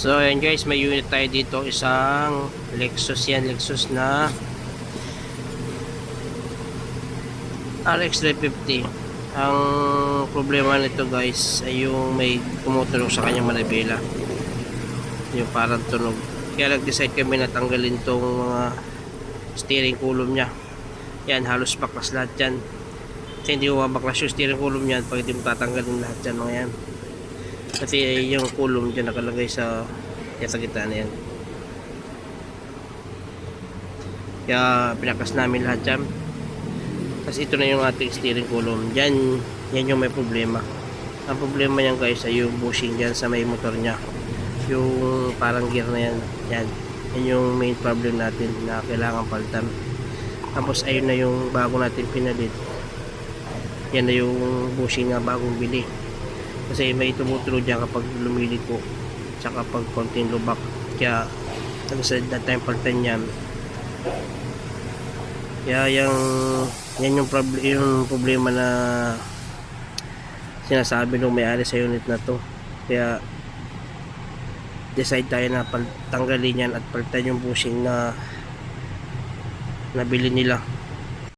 So ayan guys, may unit tayo dito, isang Lexus yan, Lexus na RX 350. Ang problema nito guys ay yung may tumutunog sa kanyang manibela. Yung parang tunog. Kaya nag-decide kami na tanggalin tong mga steering column niya. Yan, halos baklas lahat yan. Kasi hindi ko mabaklas yung steering column niyan pag hindi mo tatanggalin lahat yan mga yan. Kasi yung column dyan nakalagay sa yan sa gitna na yan. Kaya pinakas namin lahat dyan. Tapos ito na yung ating steering column. Dyan, yan yung may problema. Ang problema niyan guys ay yung bushing dyan sa may motor niya. Yung parang gear na yan. Yan. Yan yung main problem natin na kailangan palitan. Tapos ayun na yung bago natin pinalit. Yan na yung bushing na bagong bili. Kasi may tumutulo dyan kapag lumiliko. Tsaka pag konting lubak. Kaya ano sa that time palitan yan. Kaya yung yan yung, prob- yung problema na sinasabi nung may-ari sa unit na to. Kaya decide tayo na tanggalin yan at palitan yung bushing na nabili nila